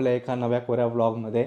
आपल्या एका नव्या कोऱ्या व्लॉगमध्ये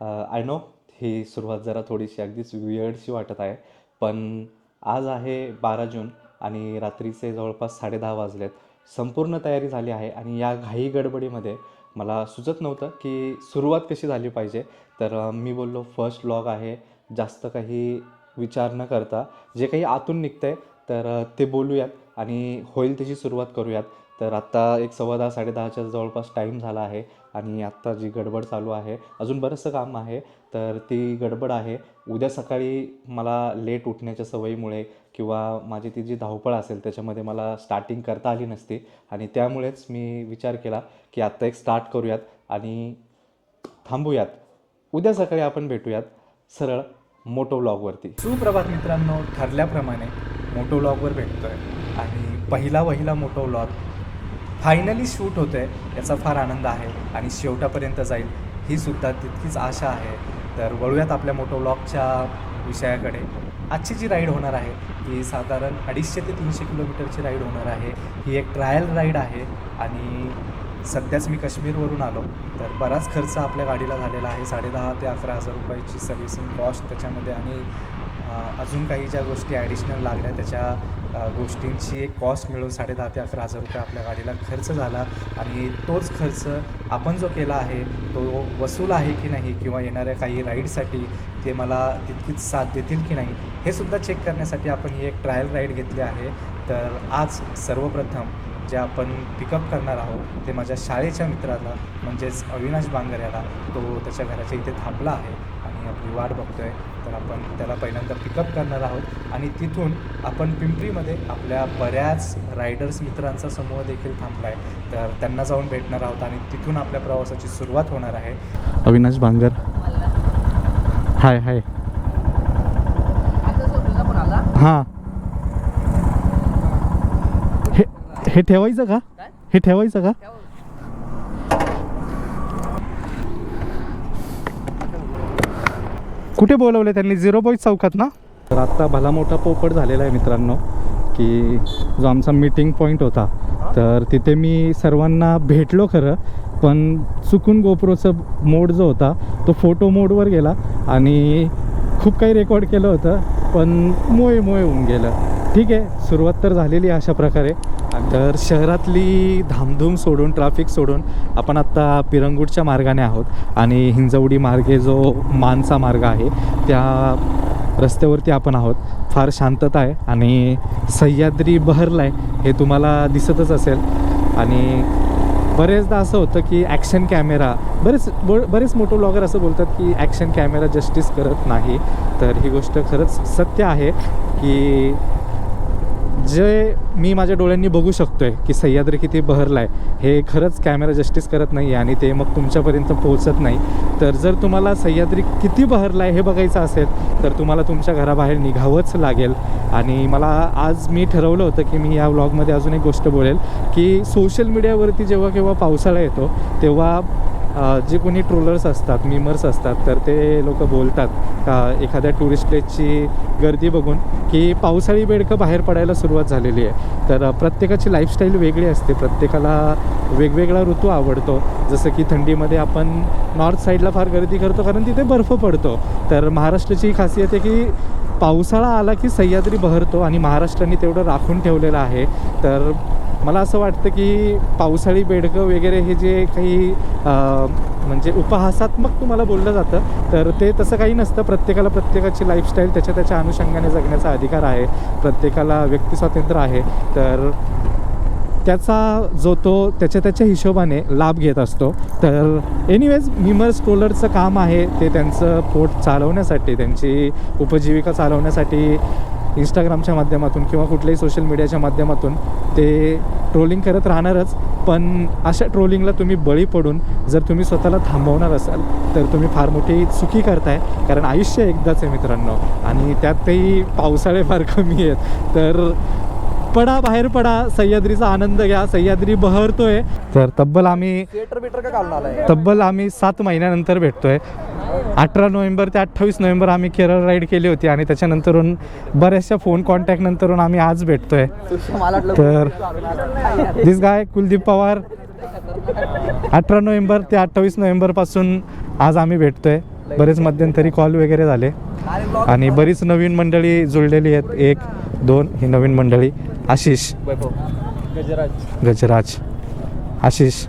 आय नो ही सुरुवात जरा थोडीशी अगदीच वियर्डशी वाटत आहे पण आज आहे बारा जून आणि रात्रीचे जवळपास साडेदहा वाजलेत. संपूर्ण तयारी झाली आहे आणि या घाई गडबडीमध्ये मला सुचत नव्हतं की सुरुवात कशी झाली पाहिजे. तर मी बोललो फर्स्ट व्लॉग आहे जास्त काही विचार न करता जे काही आतून निघतं आहे तर ते बोलूयात आणि होईल त्याची सुरुवात करूयात. तर आत्ता एक सव्वा दहा साडेदहाच्या जवळपास टाईम झाला आहे. आणि आत्ता जी गडबड चालू आहे अजून बरंचसं काम आहे तर ती गडबड आहे. उद्या सकाळी मला लेट उठण्याच्या सवयीमुळे किंवा माझी ती जी धावपळ असेल त्याच्यामध्ये मला स्टार्टिंग करता आली नसती आणि त्यामुळेच मी विचार केला की आत्ता एक स्टार्ट करूयात आणि थांबूयात. उद्या सकाळी आपण भेटूयात सरळ मोटो व्लॉगवरती सुप्रभात मित्रांनो ठरल्याप्रमाणे मोटो व्लॉगवर भेटतोय. आणि पहिला वहिला मोटो व्लॉग फायनली शूट होतं आहे याचा फार आनंद आहे आणि शेवटापर्यंत जाईल ही सुद्धा तितकीच आशा आहे. तर वळूयात आपल्या मोटो व्लॉगच्या विषयाकडे. आजची जी राईड होणार आहे ही साधारण अडीचशे ते तीनशे किलोमीटरची राईड होणार आहे. ही एक ट्रायल राईड आहे आणि सध्याच मी काश्मीरवरून आलो. तर बराच खर्च आपल्या गाडीला झालेला आहे साडेदहा ते अकरा हजार रुपयाची सर्व्हिसिंग कॉस्ट त्याच्यामध्ये आणि अजून काही ज्या गोष्टी ॲडिशनल लागल्या त्याच्या गोष्टींची एक कॉस्ट मिळून साडेदहा ते अकरा हजार रुपये आपल्या गाडीला खर्च झाला. आणि तोच खर्च आपण जो केला आहे तो वसूल आहे की नाही किंवा येणाऱ्या काही राईडसाठी ते मला तितकीच साथ देतील की नाही हे सुद्धा चेक करण्यासाठी आपण ही एक ट्रायल राईड घेतली आहे. तर आज सर्वप्रथम जे आपण पिकअप करणार आहोत ते माझ्या शाळेच्या मित्राला म्हणजेच अविनाश बांगर याला तो त्याच्या घराच्या इथे थांबला आहे. आपली वाट बघतोय तर आपण त्याला पहिल्यांदा पिकअप करणार आहोत. आणि तिथून आपण पिंपरीमध्ये आपल्या बऱ्याच रायडर्स मित्रांचा समूह देखील थांबला आहे तर त्यांना जाऊन भेटणार आहोत आणि तिथून आपल्या प्रवासाची सुरुवात होणार आहे. अविनाश बांगर हाय हाय हां. हे हे ठेवायचं का? हे ठेवायचं का? कुठे बोलवले त्यांनी? झिरो पॉईंट चौकात ना? तर आत्ता भला मोठा पोपट झालेला आहे मित्रांनो की जो आमचा मीटिंग पॉईंट होता. तर तिथे मी सर्वांना भेटलो खरं पण चुकून गोप्रोचं मोड जो होता तो फोटो मोडवर गेला आणि खूप काही रेकॉर्ड केलं होतं पण मोय मोय होऊन गेलं. ठीक आहे सुरुवात तर झालेली आहे अशा प्रकारे. तर शहरातली धामधूम सोडून ट्रॅफिक सोडून आपण आत्ता पिरंगुटच्या मार्गाने आहोत आणि हिंजवडी मार्गे जो मानचा मार्ग आहे त्या रस्त्यावरती आपण आहोत. फार शांतता आहे आणि सह्याद्री बहरला आहे हे तुम्हाला दिसतच असेल. आणि बरेचदा असं होतं की ॲक्शन कॅमेरा बरेच ब- बरेच मोठे ब्लॉगर असं बोलतात की ॲक्शन कॅमेरा जस्टिस करत नाही. तर ही गोष्ट खरंच सत्य आहे की जे मी माझ्या डोळ्यांनी बघू शकतोय की सह्याद्री किती बहरला आहे हे खरंच कॅमेरा जस्टिस करत नाही आहे आणि ते मग तुमच्यापर्यंत पोहोचत नाही. तर जर तुम्हाला सह्याद्री किती बहरला आहे हे बघायचं असेल तर तुम्हाला तुमच्या घराबाहेर निघावंच लागेल. आणि मला आज मी ठरवलं होतं की मी या व्लॉगमध्ये अजून एक गोष्ट बोलेल की सोशल मीडियावरती जेव्हा केव्हा पावसाळा येतो तेव्हा जे कोणी ट्रोलर्स असतात मीमर्स असतात तर ते लोक बोलतात का एखाद्या टुरिस्ट प्लेसची गर्दी बघून की पावसाळी बेडकं बाहेर पडायला सुरुवात झालेली आहे. तर प्रत्येकाची लाईफस्टाईल वेगळी असते. प्रत्येकाला वेगवेगळा ऋतू आवडतो. जसं की थंडीमध्ये आपण नॉर्थ साईडला फार गर्दी करतो कारण तिथे बर्फ पडतो. तर महाराष्ट्राची ही खासियत आहे की पावसाळा आला की सह्याद्री बहरतो आणि महाराष्ट्राने तेवढं राखून ठेवलेलं आहे. तर मला असं वाटतं की पावसाळी बेडकं वगैरे हे जे काही म्हणजे उपहासात्मक तुम्हाला बोललं जातं तर ते तसं काही नसतं. प्रत्येकाला प्रत्येकाची लाईफस्टाईल त्याच्या त्याच्या अनुषंगाने जगण्याचा अधिकार आहे. प्रत्येकाला व्यक्तिस्वातंत्र्य आहे. तर त्याचा जो तो त्याच्या त्याच्या हिशोबाने लाभ घेत असतो. तर एनिवेज मिमर ट्रोलरचं काम आहे ते त्यांचं पोट चालवण्यासाठी त्यांची उपजीविका चालवण्यासाठी इंस्टाग्रामच्या माध्यमातून किंवा कुठल्याही सोशल मीडियाच्या माध्यमातून ते ट्रोलिंग करत राहणारच. पण अशा ट्रोलिंगला तुम्ही बळी पडून जर तुम्ही स्वतःला थांबवणार असाल तर तुम्ही फार मोठी चुकी करताय. कारण आयुष्य एकदाच आहे मित्रांनो. आणि त्यातही पावसाळे फार कमी आहेत. तर पडा बाहेर पडा सह्याद्रीचा आनंद घ्या सह्याद्री बहरतोय. तर तब्बल आम्ही थिएटर बिटर का घालून आलाय? तब्बल आम्ही सात महिन्यानंतर भेटतोय. अठरा नोव्हेंबर ते अठ्ठावीस नोव्हेंबर आम्ही केरळ राईड केली होती आणि त्याच्यानंतरून बऱ्याचशा फोन कॉन्टॅक्ट नंतरून आम्ही आज भेटतोय. तर दिस गाय कुलदीप पवार. अठरा नोव्हेंबर ते अठ्ठावीस नोव्हेंबरपासून आज आम्ही भेटतोय. बरेच मध्यंतरी कॉल वगैरे झाले. आणि बरीच नवीन मंडळी जुळलेली आहेत. एक दोन ही नवीन मंडळी. आशिष. गजराज. गजराज आशिष.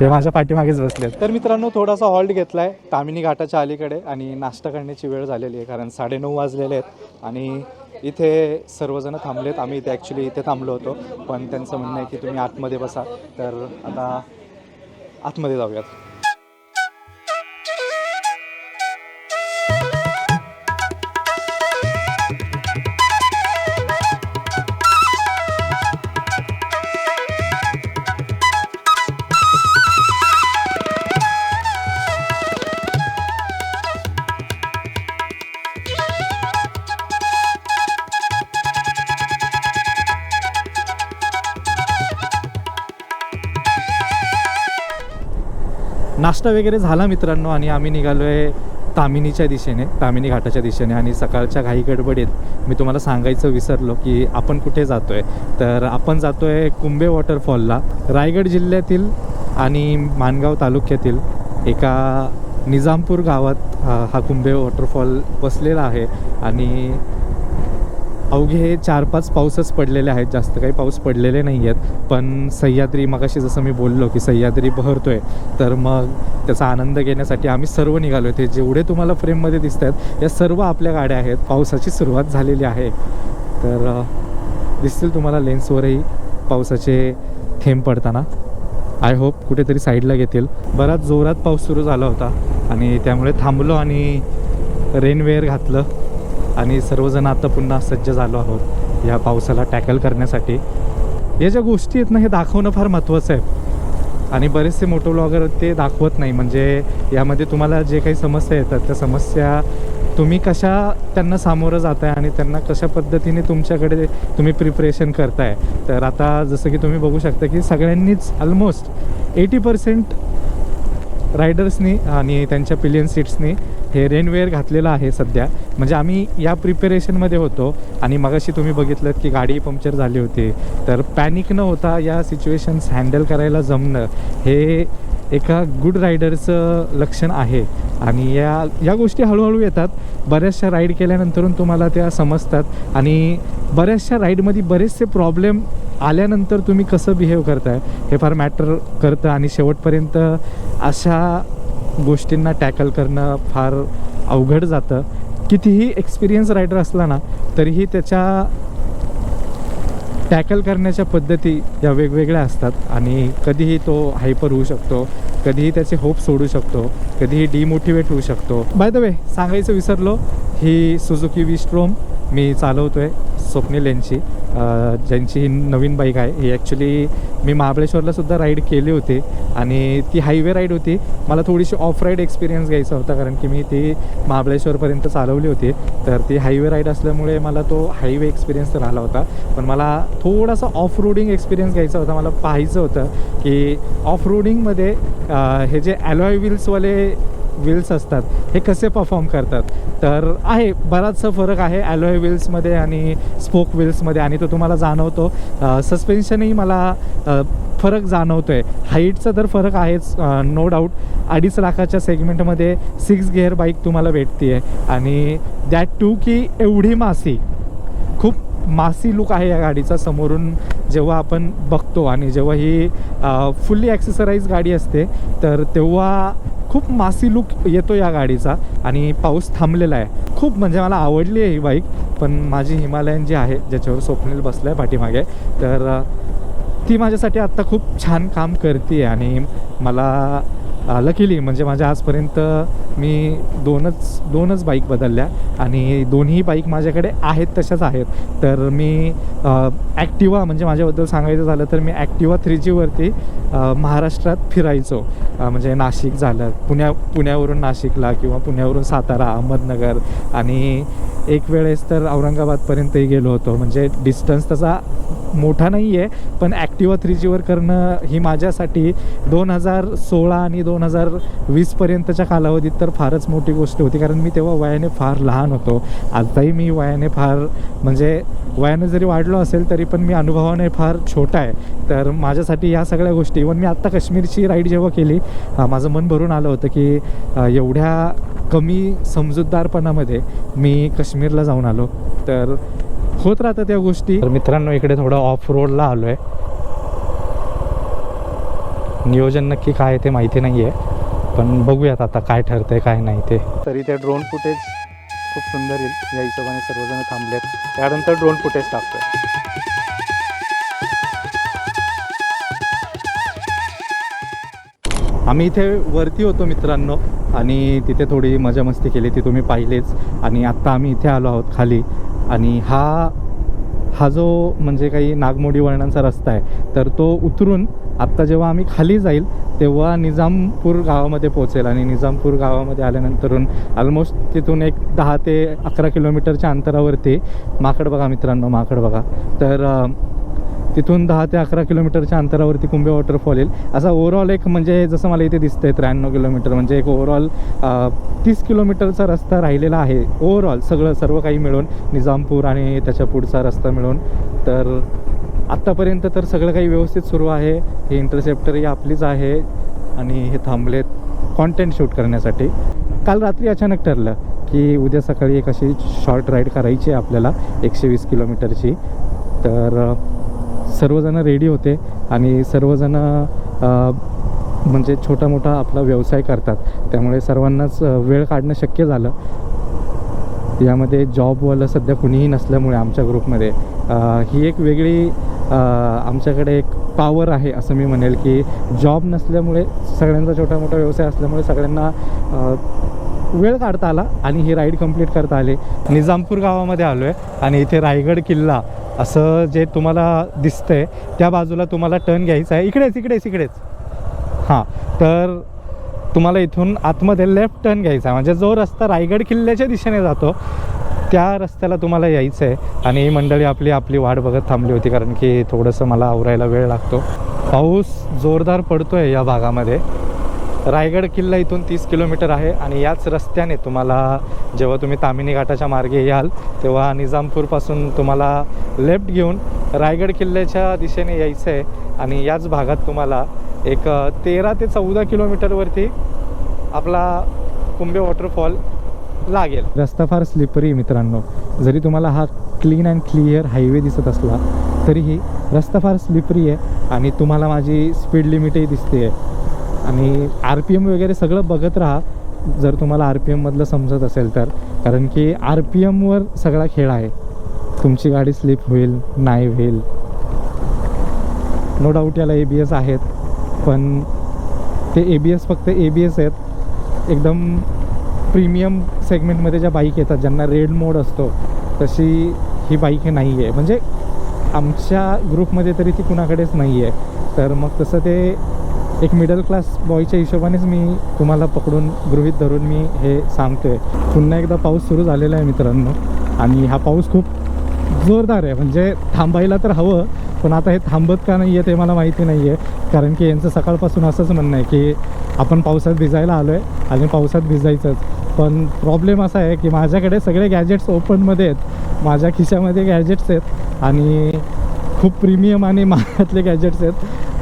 हे माझ्या पाठीमागेच बसले तर मित्रांनो थोडासा हॉल्ट घेतला आहे तामिनी घाटाच्या अलीकडे आणि नाश्ता करण्याची वेळ झालेली आहे कारण साडेनऊ वाजलेले आहेत. आणि इथे सर्वजण थांबलेत. आम्ही इथे ॲक्च्युली इथे थांबलो होतो पण त्यांचं म्हणणं आहे की तुम्ही आतमध्ये बसा. तर आता आतमध्ये जाऊयात. नाश्ता वगैरे झाला मित्रांनो आणि आम्ही निघालो आहे तामिनीच्या दिशेने तामिनी घाटाच्या दिशेने. आणि सकाळच्या घाई गडबडीत मी तुम्हाला सांगायचं विसरलो की आपण कुठे जातो आहे तर आपण जातो आहे कुंभे वॉटरफॉलला रायगड जिल्ह्यातील आणि माणगाव तालुक्यातील एका निजामपूर गावात हा हा कुंभे वॉटरफॉल बसलेला आहे. आणि अवघे चार पाच पाऊसच पडलेले आहेत. जास्त काही पाऊस पडलेले नाही आहेत. पण सह्याद्री मगाशी जसं मी बोललो की सह्याद्री बहरतोय तर मग त्याचा आनंद घेण्यासाठी आम्ही सर्व निघालो ते जेवढे तुम्हाला फ्रेममध्ये दिसत आहेत या सर्व आपल्या गाड्या आहेत. पावसाची सुरुवात झालेली आहे. तर दिसतील तुम्हाला लेन्सवरही पावसाचे थेंब पडताना. आय होप कुठेतरी साईडला घेतील. बराच जोरात पाऊस सुरू झाला होता आणि त्यामुळे थांबलो आणि रेनवेअर घातलं. आणि सर्वजण आता पुन्हा सज्ज झालो आहोत या पावसाला टॅकल करण्यासाठी. या ज्या गोष्टी आहेत ना हे दाखवणं फार महत्त्वाचं आहे. आणि बरेचसे मोटो ब्लॉगर ते दाखवत नाही. म्हणजे यामध्ये तुम्हाला जे काही समस्या येतात त्या समस्या तुम्ही कशा त्यांना सामोरं जाताय आणि त्यांना कशा पद्धतीने तुमच्याकडे तुम्ही प्रिपरेशन करताय. तर आता जसं की तुम्ही बघू शकता की सगळ्यांनीच ऑलमोस्ट एटी पर्सेंट रायडर्सनी आणि त्यांच्या पिलियन सीट्सनी हे रेनवेअर घातलेलं आहे सध्या. म्हणजे आम्ही या प्रिपेरेशनमध्ये होतो आणि मगाशी तुम्ही बघितलं की गाडी पंक्चर झाली होती. तर पॅनिक न होता या सिच्युएशन्स हँडल करायला जमणं हे एका गुड रायडरचं लक्षण आहे. आणि या या गोष्टी हळूहळू येतात. बऱ्याचशा राईड केल्यानंतरून तुम्हाला त्या समजतात. आणि बऱ्याचशा राईडमध्ये बरेचसे प्रॉब्लेम आल्यानंतर तुम्ही कसं बिहेव करताय हे फार मॅटर करतं. आणि शेवटपर्यंत अशा गोष्टींना टॅकल करणं फार अवघड जातं. कितीही एक्सपिरियन्स रायडर असला ना तरीही त्याच्या टॅकल करण्याच्या पद्धती या वेगवेगळ्या असतात. आणि कधीही तो हायपर होऊ शकतो कधीही त्याचे होप सोडू शकतो कधीही डिमोटिवेट होऊ शकतो. बाय द वे सांगायचं विसरलो ही सुझुकी विस्ट्रोम मी चालवतो आहे स्वप्नील यांची. ज्यांची ही नवीन बाईक आहे ही ॲक्च्युली मी महाबळेश्वरलासुद्धा राईड केली होती आणि ती हायवे राईड होती. मला थोडीशी ऑफ राईड एक्सपिरियन्स घ्यायचा होता कारण की मी ती महाबळेश्वरपर्यंत चालवली होती. तर ती हायवे राईड असल्यामुळे मला तो हायवे एक्सपिरियन्स तर आला होता. पण मला थोडासा ऑफ रोडिंग एक्सपिरियन्स घ्यायचा होता. मला पाहायचं होतं की ऑफ रोडिंगमध्ये हे जे ॲलॉय व्हील्सवाले व्हील्स असतात हे कसे परफॉर्म करतात? तर आहे बराचसा फरक आहे ॲलोय व्हील्समध्ये आणि स्पोक व्हील्समध्ये आणि तो तुम्हाला जाणवतो. सस्पेन्शनही मला फरक जाणवतो आहे हाईटचा तर फरक आहेच नो डाऊट अडीच लाखाच्या सेगमेंटमध्ये सिक्स गिअर बाईक तुम्हाला भेटते आहे आणि दॅट टू की एवढी मासी खूप मासी लुक आहे या गाडीचा समोरून जेव्हा आपण बघतो आणि जेव्हा ही फुल्ली ॲक्सेसराईज गाडी असते तर तेव्हा खूप मासी लुक येतो या गाडीचा आणि पाऊस थांबलेला आहे. खूप म्हणजे मला आवडली आहे ही बाईक पण माझी हिमालयन जी आहे ज्याच्यावर स्वप्नील बसलं आहे पाठीमागे तर ती माझ्यासाठी आत्ता खूप छान काम करते आणि मला लकीली म्हणजे माझ्या आजपर्यंत मी दोनच दोनच बाईक बदलल्या आणि दोन्ही बाईक माझ्याकडे आहेत तशाच आहेत. तर मी ॲक्टिवा म्हणजे माझ्याबद्दल सांगायचं झालं तर मी ॲक्टिवा थ्री जीवरती महाराष्ट्रात फिरायचो. म्हणजे नाशिक झालं. पुण्या पुण्यावरून नाशिकला किंवा पुण्यावरून सातारा अहमदनगर आणि एक वेळेस तर औरंगाबादपर्यंतही गेलो होतो. म्हणजे डिस्टन्स तसा मोठा नाही आहे पण ॲक्टिवा थ्री जीवर करणं ही माझ्यासाठी दोन हजार सोळा आणि दोन हजार वीसपर्यंतच्या कालावधीत तर फारच मोठी गोष्ट होती. कारण मी तेव्हा वयाने फार लहान होतो. आताही मी वयाने फार म्हणजे वयाने जरी वाढलो असेल तरी पण मी अनुभवाने फार छोटा आहे. तर माझ्यासाठी ह्या सगळ्या गोष्टी इवन मी आत्ता काश्मीरची राईड जेव्हा केली माझं मन भरून आलं होतं की एवढ्या कमी समजूतदारपणामध्ये मी काश्मीरला जाऊन आलो. तर होत राहतं त्या गोष्टी. तर मित्रांनो इकडे थोडं ऑफ रोडला आलो आहे नियोजन नक्की काय आहे ते माहिती नाही आहे पण बघूयात आता काय ठरतंय काय नाही ते. तरी ते ड्रोन फुटेज खूप सुंदर येईल. या हिशोबाने सर्वजण थांबलेत. त्यानंतर ड्रोन फुटेज टाकतोय. आम्ही इथे वरती होतो मित्रांनो. आणि तिथे थोडी मजा मस्ती केली ती तुम्ही पाहिलेच. आणि आत्ता आम्ही इथे आलो आहोत खाली. आणि हा हा जो म्हणजे काही नागमोडी वळणांचा रस्ता आहे तर तो उतरून आत्ता जेव्हा आम्ही खाली जाईल तेव्हा निजामपूर गावामध्ये पोहोचेल. आणि निजामपूर गावामध्ये आल्यानंतरून ऑलमोस्ट तिथून एक दहा ते अकरा किलोमीटरच्या अंतरावरती माकड बघा मित्रांनो माकड बघा. तर तिथून दहा ते अकरा किलोमीटरच्या अंतरावरती कुंभे वॉटरफॉल येईल. असा ओव्हरऑल एक म्हणजे जसं मला इथे दिसतं आहे त्र्याण्णव किलोमीटर म्हणजे एक ओव्हरऑल तीस किलोमीटरचा रस्ता राहिलेला आहे. ओव्हरऑल सगळं सर्व काही मिळून निजामपूर आणि त्याच्या पुढचा रस्ता मिळून. तर आत्तापर्यंत तर सगळं काही व्यवस्थित सुरू आहे. ही इंटरसेप्टर ही आपलीच आहे आणि हे थांबलेत कॉन्टेंट शूट करण्यासाठी. काल रात्री अचानक ठरलं की उद्या सकाळी एक अशी शॉर्ट राईड करायची आहे आपल्याला एकशे वीस किलोमीटरची. तर सर्वजण रेडी होते आणि सर्वजण म्हणजे छोटा मोठा आपला व्यवसाय करतात. त्यामुळे सर्वांनाच वेळ काढणं शक्य झालं. यामध्ये जॉबवालं सध्या कुणीही नसल्यामुळे आमच्या ग्रुपमध्ये ही एक वेगळी आमच्याकडे एक पॉवर आहे असं मी म्हणेल की जॉब नसल्यामुळे सगळ्यांचा छोटा मोठा व्यवसाय असल्यामुळे सगळ्यांना वेळ काढता आला आणि ही राईड कंप्लीट करता आली. निजामपूर गावामध्ये आलो आहे आणि इथे रायगड किल्ला असं जे तुम्हाला दिसतंय त्या बाजूला तुम्हाला टर्न घ्यायचा आहे. इकडेच इकडेच इकडेच. हां तर तुम्हाला इथून आतमध्ये लेफ्ट टर्न घ्यायचा आहे. म्हणजे जो रस्ता रायगड किल्ल्याच्या दिशेने जातो त्या रस्त्याला तुम्हाला यायचं आहे. आणि ही मंडळी आपली आपली वाट बघत थांबली होती कारण की थोडंसं मला आवरायला वेळ लागतो. पाऊस जोरदार पडतो आहे या भागामध्ये. रायगड किल्ला इथून तीस किलोमीटर आहे आणि याच रस्त्याने तुम्हाला जेव्हा तुम्ही तामिनी घाटाच्या मार्गे याल तेव्हा निजामपूरपासून तुम्हाला लेफ्ट घेऊन रायगड किल्ल्याच्या दिशेने यायचं आहे आणि याच भागात तुम्हाला एक तेरा ते चौदा किलोमीटरवरती आपला कुंभे वॉटरफॉल लागेल. रस्ता फार स्लिपरी मित्रांनो. जरी तुम्हाला हा क्लीन अँड क्लिअर हायवे दिसत असला तरीही रस्ता फार स्लिपरी आहे आणि तुम्हाला माझी स्पीड लिमिटही दिसते आहे आणि आर पी एम वगैरे सगळं बघत राहा. जर तुम्हाला आर पी एममधलं समजत असेल तर. कारण की आर पी एमवर सगळा खेळ आहे. तुमची गाडी स्लिप होईल नाही होईल. नो डाऊट याला ए बी एस आहेत. पण ते ए बी एस फक्त ए बी एस आहेत. एकदम प्रीमियम सेगमेंटमध्ये ज्या बाईक येतात ज्यांना रेड मोड असतो तशी ही बाईक नाही आहे म्हणजे आमच्या ग्रुपमध्ये तरी ती कुणाकडेच नाही आहे तर मग तसं ते एक मिडल क्लास बॉयच्या हिशोबानेच मी तुम्हाला पकडून गृहित धरून मी हे सांगतो आहे पुन्हा एकदा पाऊस सुरू झालेला आहे मित्रांनो. आणि हा पाऊस खूप जोरदार आहे. म्हणजे थांबायला तर हवं पण आता हे थांबत का नाही आहे ते मला माहिती नाही आहे कारण की यांचं सकाळपासून असंच म्हणणं आहे की आपण पावसात भिजायला आलो आहे आणि पावसात भिजायचंच. पण प्रॉब्लेम असा आहे की माझ्याकडे सगळे गॅजेट्स ओपनमध्ये आहेत. माझ्या खिशामध्ये गॅजेट्स आहेत. आणि खूप प्रीमियम आणि महागातले गॅजेट्स आहेत.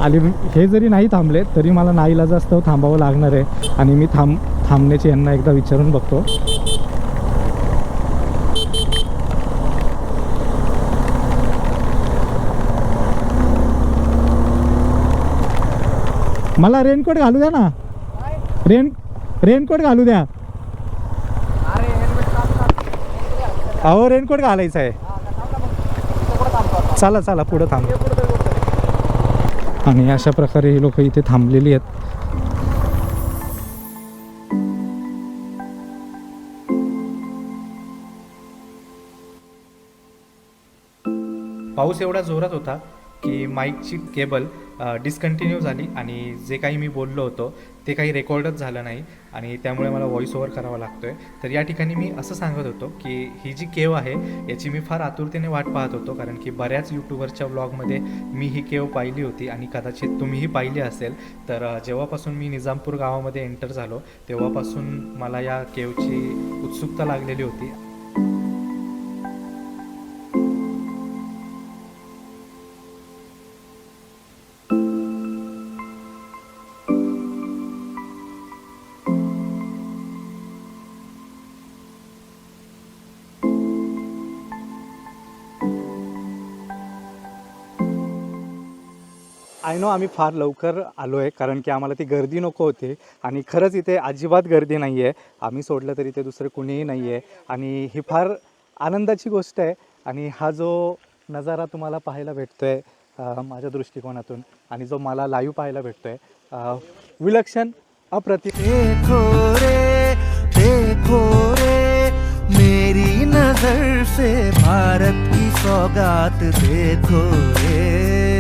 आणि हे जरी नाही थांबले तरी मला नाईला जास्त थांबावं लागणार आहे. आणि मी थांब थांबण्याची यांना एकदा विचारून बघतो. मला रेनकोट घालू द्या ना. रेन रेनकोट घालू द्या. अहो रेनकोट घालायचं आहे. चला चला पुढं थांब. आणि अशा प्रकारे ही लोक इथे थांबलेली आहेत. पाऊस एवढा जोरात होता की माईकची केबल डिस्कंटिन्यू झाली आणि जे काही मी बोललो होतो ते काही रेकॉर्डच झालं नाही आणि त्यामुळे मला व्हॉइस ओव्हर करावा लागतो आहे तर या ठिकाणी मी असं सांगत होतो की ही जी केव आहे याची मी फार आतुरतेने वाट पाहत होतो कारण की बऱ्याच यूट्यूबरच्या ब्लॉगमध्ये मी ही केव पाहिली होती आणि कदाचित तुम्हीही पाहिली असेल. तर जेव्हापासून मी निजामपूर गावामध्ये एंटर झालो तेव्हापासून मला या केवची उत्सुकता लागलेली होती. आय नो आम्ही फार लवकर आलो आहे कारण की आम्हाला ती गर्दी नको होती. आणि खरंच इथे अजिबात गर्दी नाही आहे आम्ही सोडलं तरी इथे दुसरं कुणीही नाही आहे आणि ही फार आनंदाची गोष्ट आहे. आणि हा जो नजारा तुम्हाला पाहायला भेटतो आहे माझ्या दृष्टिकोनातून आणि जो मला लाईव्ह पाहायला भेटतो आहे विलक्षण अप्रति रे रे मेरी नजर से भारत की सौगात देखो रे.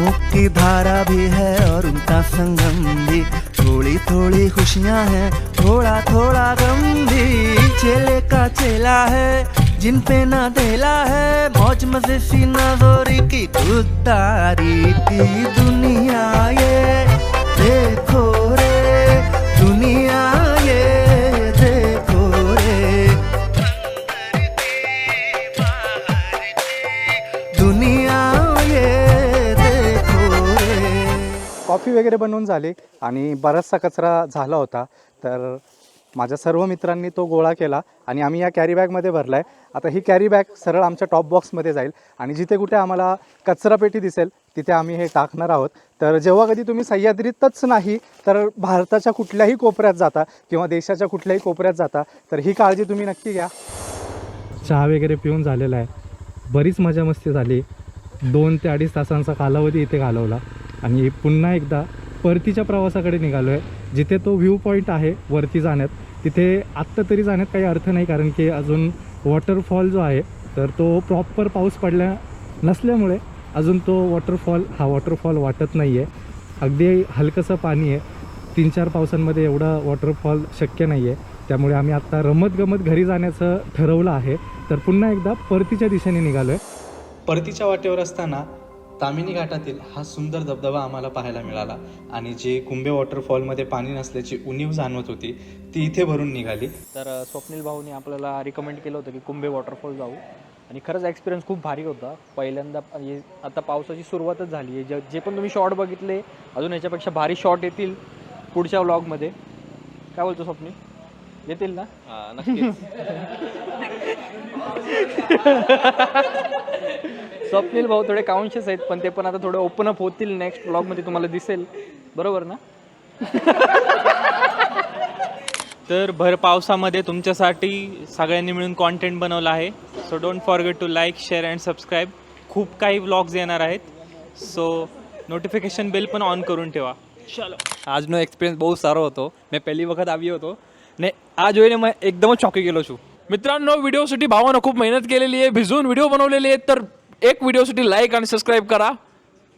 नदियों की धारा भी है और उनका संगम भी। थोड़ी थोड़ी खुशियाँ हैं, थोड़ा थोड़ा गम भी। चेले का चेला है, जिन पे ना देला है। मौज मज़े सी नजोरी की गुद्दारी की दुनिया ये। देखो कॉफी वगैरे बनवून झाली आणि बराचसा कचरा झाला होता. तर माझ्या सर्व मित्रांनी तो गोळा केला आणि आम्ही या कॅरी बॅगमध्ये भरला आहे आता ही कॅरी बॅग सरळ आमच्या टॉप बॉक्समध्ये जाईल आणि जिथे कुठे आम्हाला कचरापेटी दिसेल तिथे आम्ही हे टाकणार आहोत. तर जेव्हा कधी तुम्ही सह्याद्रीतच नाही तर भारताच्या कुठल्याही कोपऱ्यात जाता किंवा देशाच्या कुठल्याही कोपऱ्यात जाता तर ही काळजी तुम्ही नक्की घ्या. चहा वगैरे पिऊन झालेला आहे. बरीच मजा मस्ती झाली. दोन ते अडीच तासांचा कालावधी इथे घालवला. आणि पुन्हा एकदा परतीच्या प्रवासाकडे निघालो आहे जिथे तो व्ह्यू पॉईंट आहे वरती जाण्यात तिथे आत्ता तरी जाण्यात काही अर्थ नाही कारण की अजून वॉटरफॉल जो आहे तर तो प्रॉपर पाऊस पडल्या नसल्यामुळे अजून तो वॉटरफॉल हा वॉटरफॉल वाटत नाही आहे अगदी हलकंसं पाणी आहे. तीन चार पावसांमध्ये एवढा वॉटरफॉल शक्य नाही आहे त्यामुळे आम्ही आत्ता रमतगमत घरी जाण्याचं ठरवलं आहे. तर पुन्हा एकदा परतीच्या दिशेने निघालो आहे परतीच्या वाटेवर असताना तामिनी घाटातील हा सुंदर धबधबा आम्हाला पाहायला मिळाला आणि जे कुंभे वॉटरफॉलमध्ये पाणी नसल्याची उणीव जाणवत होती ती इथे भरून निघाली. तर स्वप्नील भाऊनी आपल्याला रिकमेंड केलं होतं की कुंभे वॉटरफॉल जाऊ. आणि खरंच एक्सपिरियन्स खूप भारी होता. पहिल्यांदा म्हणजे आता पावसाची सुरुवातच झाली आहे. जे जे पण तुम्ही शॉर्ट बघितले अजून याच्यापेक्षा भारी शॉर्ट येतील पुढच्या व्लॉगमध्ये काय बोलतो स्वप्नील? येतील ना नक्कीच स्वप्नील भाऊ थोडे कॉन्शियस आहेत पण ते पण आता थोडे ओपन अप होतील नेक्स्ट ब्लॉगमध्ये तुम्हाला दिसेल बरोबर ना तर भर पावसामध्ये तुमच्यासाठी सगळ्यांनी मिळून कॉन्टेंट बनवलं आहे so don't forget to like share and subscribe खूप काही व्लॉग्स येणार आहेत सो नोटिफिकेशन बेल पण ऑन करून ठेवा चलो આજનો એક્સપિરિયન્સ બહુ સારો હતો મેં પહેલી વખત આવ્યો હતો ને આ જોઈને મેં એકદમ જ ચોંકી ગયેલો છું मित्रांनो व्हिडिओसाठी भावानं खूप मेहनत केलेली आहे भिजवून व्हिडिओ बनवलेले आहेत तर एक व्हिडिओसाठी लाईक आणि सबस्क्राईब करा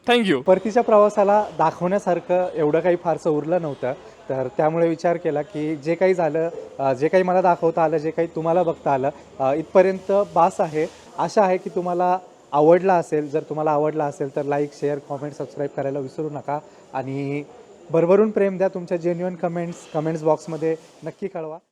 थँक्यू परतीच्या प्रवासाला दाखवण्यासारखं एवढं काही फारसं उरलं नव्हतं तर त्यामुळे विचार केला की जे काही झालं अ, जे काही मला दाखवता आलं जे काही तुम्हाला बघता आलं अ, इथपर्यंत बास आहे आशा आहे की तुम्हाला आवडला असेल जर तुम्हाला आवडला असेल तर लाईक शेअर कॉमेंट सबस्क्राईब करायला विसरू नका आणि भरभरून प्रेम द्या तुमच्या जेन्युअन कमेंट्स कमेंट्स बॉक्समध्ये नक्की कळवा.